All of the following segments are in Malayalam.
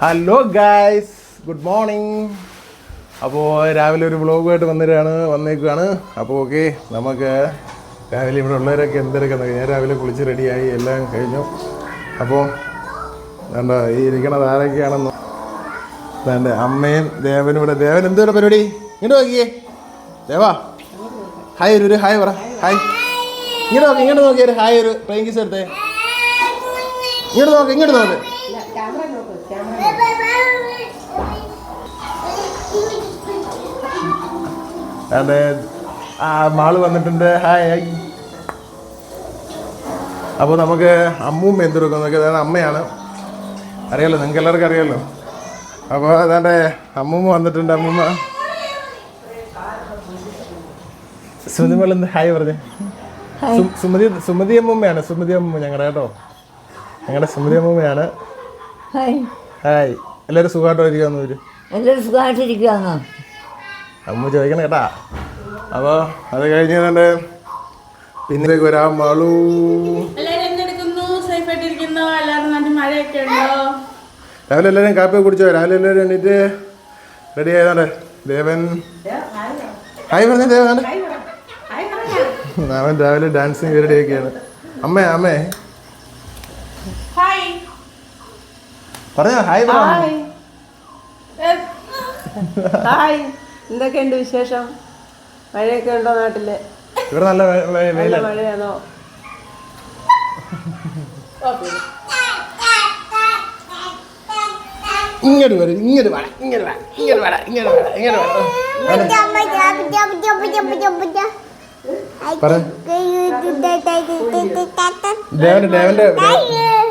ഹലോ ഗായ്സ് ഗുഡ് മോർണിംഗ് അപ്പോൾ രാവിലെ ഒരു വ്ളോഗുമായിട്ട് വന്നിട്ടാണ് വന്നേക്കുകയാണ് അപ്പോൾ ഓക്കെ നമുക്ക് രാവിലെ ഇവിടെ ഉള്ളവരൊക്കെ എന്തൊക്കെ ഞാൻ രാവിലെ കുളിച്ച് റെഡിയായി എല്ലാം കഴിഞ്ഞു. അപ്പോൾ വേണ്ട ഈ ഇരിക്കണത് ആരൊക്കെയാണെന്ന് വേണ്ട അമ്മയും ദേവനും ഇവിടെ. ദേവൻ എന്തോ പരിപാടി? ഇങ്ങോട്ട് നോക്കിയേ. ദേവാ. ഹായ് ഒരു ഹായ് പറ. ഹായ് ഇങ്ങോട്ട് നോക്കി ഇങ്ങോട്ട് നോക്കിയൊരു ഹായ് ഒരു പ്രേങ്കിസ് കിസ് എടുത്തേ. ഇങ്ങോട്ട് നോക്ക് ഇങ്ങോട്ട് നോക്ക്. അതെ. ആ മാൾ വന്നിട്ടുണ്ട്. ഹായ് ഹായ് അപ്പോൾ നമുക്ക് അമ്മൂമ്മ എന്തെടുക്കും നോക്കി അതായത് അമ്മയാണ്. അറിയാലോ നിങ്ങൾക്ക് എല്ലാവർക്കും അറിയാലോ. അപ്പോൾ അതാണ്ട് അമ്മൂമ്മ വന്നിട്ടുണ്ട് അമ്മൂമ്മ. സുമതിമല എന്ത്? ഹായ് പറഞ്ഞേ. സുമതി സുമതി അമ്മൂമ്മയാണ്. സുമതി അമ്മൂമ്മ ഞങ്ങളുടെ കേട്ടോ. ഞങ്ങളുടെ സുമതി അമ്മൂമ്മയാണ്. ഹായ് ഹായ് എല്ലാവരും സുഖമായിട്ടോ ഇരിക്കാന്ന് വരും എല്ലാവരും സുഖമായിട്ടിരിക്കുകയാണോ അമ്മ ചോദിക്കണം കേട്ടാ. അപ്പോൾ അത് കഴിഞ്ഞ് തന്നെ പിന്നിലേക്ക് വരാൻ മാളൂ രാവിലെ എല്ലാവരും കാപ്പി കുടിച്ചോ? രാവിലെ എല്ലാവരും എണീറ്റ് റെഡി ആയതാണ്ടേ. ദേവൻ. ഹായ് പറഞ്ഞ ദേവൻ? അവൻ രാവിലെ ഡാൻസിങ് റെഡി ആക്കിയാണ്. അമ്മേ അമ്മേ. പറഞ്ഞോ ഹായ് പറഞ്ഞു. ഹായ് എന്തൊക്കെയുണ്ട് വിശേഷം? മഴയൊക്കെ ഉണ്ടോ നാട്ടിൽ? ഇവിടെ നല്ല നല്ല മഴയാണോ? ഇങ്ങോട്ട് വരും ഇങ്ങോട്ട് വേണം ഇങ്ങോട്ട് വേണം ഇങ്ങോട്ട് വേണം ഇങ്ങോട്ട് വേണം ഇങ്ങോട്ട് വേണം പറ. ദേവന്റെ ദേവന്റെ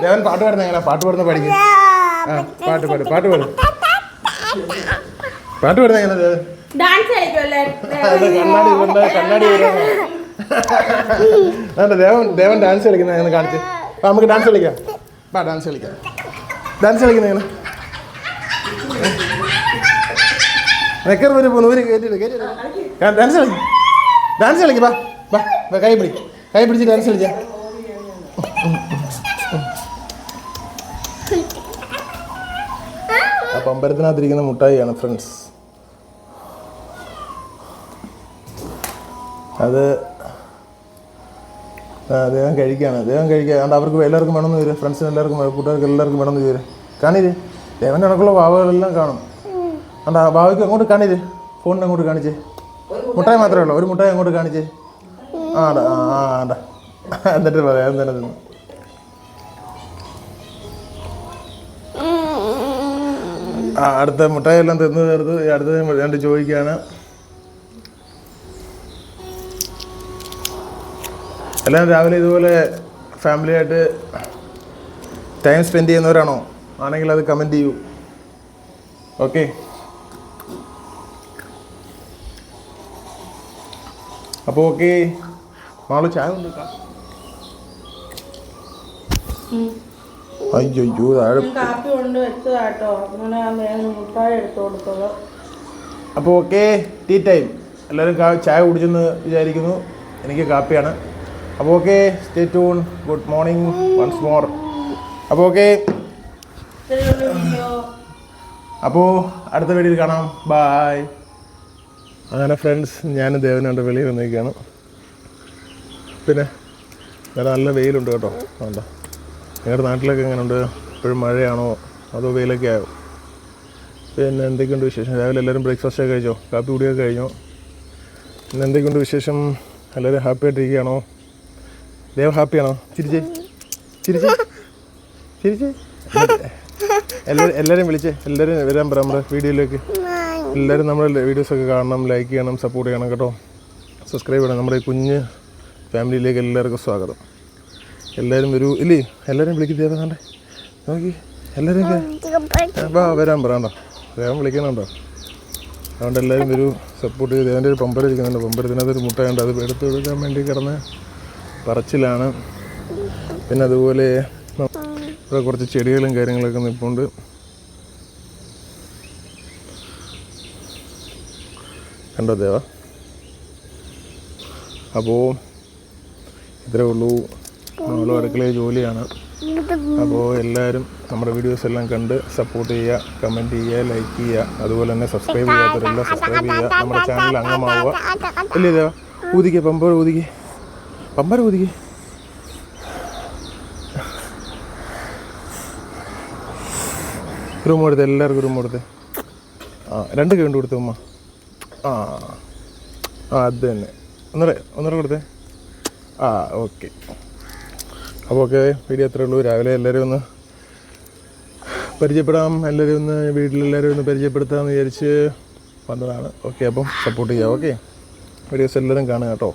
ദേവൻ പാട്ട് പാടുന്ന എങ്ങനെ പാട്ട് പാടുന്ന പഠിക്കും ആ പാട്ട് പാട് പാട്ട് പാടും. പാട്ട് പാടുന്ന എങ്ങനെ ദേവൻ. ഡാൻസ് കളിക്കുമല്ലേ കണ്ണാടി കൊണ്ട് കണ്ണാടി വരുന്നു ദേവൻ ദേവൻ ഡാൻസ് കളിക്കുന്ന കാണിച്ച്? അപ്പൊ നമുക്ക് ഡാൻസ് കളിക്കാം. വാ ഡാൻസ് കളിക്കാം. ഡാൻസ് കളിക്കുന്ന നെക്കർ വരെ ഒരു കയറ്റിട്ട് കയറ്റിട്ട് ഡാൻസ് കളിക്കും. ഡാൻസ് കളിക്കും വാ വാ വാ, കൈ പിടി കൈ പിടിച്ച് ഡാൻസ് കളിക്കാം. ആ പമ്പരത്തിനകത്തിരിക്കുന്ന മുട്ടായിയാണ് ഫ്രണ്ട്സ് അത് അദ്ദേഹം കഴിക്കുകയാണ്. അദ്ദേഹം കഴിക്കുക. അതുകൊണ്ട് അവർക്ക് എല്ലാവർക്കും വേണമെന്ന് വരും. ഫ്രണ്ട്സിന് എല്ലാവർക്കും കൂട്ടുകാർക്ക് എല്ലാവർക്കും വേണമെന്ന് വരും. കാണിര്. ദേവന്റെ കണക്കുള്ള ഭാവകളെല്ലാം കാണും. അതുകൊണ്ട് ആ ഭാവയ്ക്ക് അങ്ങോട്ട് കാണിര്. ഫോണിന് അങ്ങോട്ട് കാണിച്ചേ. മുട്ടായി മാത്രമേ ഉള്ളൂ. ഒരു മുട്ടായി അങ്ങോട്ട് കാണിച്ചേ. ആ ആ ആണ്ടാ എന്നിട്ട് പറയാം തിന്നു ആ അടുത്ത മുട്ടായി എല്ലാം തിന്നു തീർത്ത് അടുത്ത രണ്ട് ചോദിക്കുകയാണ്. എല്ലാവരും രാവിലെ ഇതുപോലെ ഫാമിലിയായിട്ട് ടൈം സ്പെൻഡ് ചെയ്യുന്നവരാണോ? ആണെങ്കിൽ അത് കമന്റ് ചെയ്യൂ. ഓക്കെ അപ്പോൾ ഓക്കെ മാളു ചായ ഉണ്ട് അയ്യോ താഴെ ഞാൻ കാപ്പി കൊണ്ട് വെച്ചതാട്ടോ. മുട്ടായി എടുത്തു കൊടുത്തോളൂ അപ്പോൾ ഓക്കെ ടീ ടൈം എല്ലാവരും ചായ കുടിച്ചെന്ന് വിചാരിക്കുന്നു. എനിക്ക് കാപ്പിയാണ്. അപ്പോൾ okay stay tune good morning once more അപ്പോൾ ഓക്കെ അപ്പോൾ അടുത്ത വീഡിയോയിൽ കാണാം. ബായ് അങ്ങനെ ഫ്രണ്ട്സ് ഞാൻ ദേവനുണ്ട് വെളിയിൽ വന്നിരിക്കുകയാണ് പിന്നെ വേറെ നല്ല വെയിലുണ്ട് കേട്ടോ. വേണ്ട നിങ്ങളുടെ നാട്ടിലൊക്കെ എങ്ങനെയുണ്ട്? ഇപ്പോഴും മഴയാണോ? അതോ വെയിലൊക്കെ ആയോ? പിന്നെ എന്തൊക്കെയുണ്ട് വിശേഷം? രാവിലെ എല്ലാവരും ബ്രേക്ക്ഫാസ്റ്റ് ഒക്കെ കഴിച്ചോ? കാപ്പി കുടിയൊക്കെ കഴിഞ്ഞോ? പിന്നെ എന്തൊക്കെയുണ്ട് വിശേഷം? എല്ലാവരും ഹാപ്പി ആയിട്ടിരിക്കുകയാണോ? ദേവ് ഹാപ്പിയാണോ ചിരിച്ചേ ചിരിച്ചേ ചിരിച്ചേ എല്ലാവരും എല്ലാവരും വിളിച്ചേ. എല്ലാവരും വരാൻ പറ നമ്മുടെ വീഡിയോയിലേക്ക്. എല്ലാവരും നമ്മുടെ വീഡിയോസൊക്കെ കാണണം ലൈക്ക് ചെയ്യണം സപ്പോർട്ട് ചെയ്യണം കേട്ടോ. സബ്സ്ക്രൈബ് ചെയ്യണം. നമ്മുടെ കുഞ്ഞ് ഫാമിലിയിലേക്ക് എല്ലാവർക്കും സ്വാഗതം. എല്ലാവരും വരൂ. ഇല്ലേ? എല്ലാവരും വിളിക്കും ദേവതാണ്ടേ നോക്കി. എല്ലാവരും വേ- വാ വരാൻ പറയണ്ടോ ദേവം വിളിക്കണുണ്ടോ അതുകൊണ്ട് എല്ലാവരും ഒരു സപ്പോർട്ട് ചെയ്ത് അതിന്റെ ഒരു പമ്പര ഇരിക്കുന്നുണ്ട് പമ്പരത്തിനകത്ത് ഒരു മുട്ടയുണ്ട്. അത് എടുത്ത് കൊടുക്കാൻ വേണ്ടി കിടന്ന് പറച്ചിലാണ്. പിന്നെ അതുപോലെ ഇവിടെ കുറച്ച് ചെടികളും കാര്യങ്ങളൊക്കെ നിൽപ്പുണ്ട് കണ്ടോ ദേവ? അപ്പോൾ ഇത്രേ ഉള്ളൂ. നമ്മളും അടുക്കളയിൽ ജോലിയാണ്. അപ്പോൾ എല്ലാവരും നമ്മുടെ വീഡിയോസ് എല്ലാം കണ്ട് സപ്പോർട്ട് ചെയ്യുക കമന്റ് ചെയ്യുക ലൈക്ക് ചെയ്യുക. അതുപോലെ തന്നെ സബ്സ്ക്രൈബ് ചെയ്യാത്തവരെല്ലാം സബ്സ്ക്രൈബ് ചെയ്യുക. നമ്മുടെ ചാനൽ അംഗമാവുക അല്ലേ ദേവാ? ഊതിക്കേ പമ്പോ ഊതിക്കേ. പമ്പർ ഊതിക്കേ റൂം കൊടുത്തേ എല്ലാവർക്കും റൂം കൊടുത്തേ ആ രണ്ട് കൈ കൊടുത്തേ ഉമ്മ. ആ ആ അത് തന്നെ. ഒന്നര ഒന്നര കൊടുത്തേ. ആ ഓക്കെ. അപ്പോൾ ഓക്കെ വീഡിയോ അത്രേ ഉള്ളൂ. രാവിലെ എല്ലാവരും ഒന്ന് പരിചയപ്പെടാം. എല്ലാവരും ഒന്ന് വീട്ടിലെല്ലാവരും ഒന്ന് പരിചയപ്പെടുത്താമെന്ന് വിചാരിച്ച് വന്നതാണ്. ഓക്കെ അപ്പം സപ്പോർട്ട് ചെയ്യാം. ഓക്കെ. വീഡിയോസ് എല്ലാവരും കാണുക കേട്ടോ.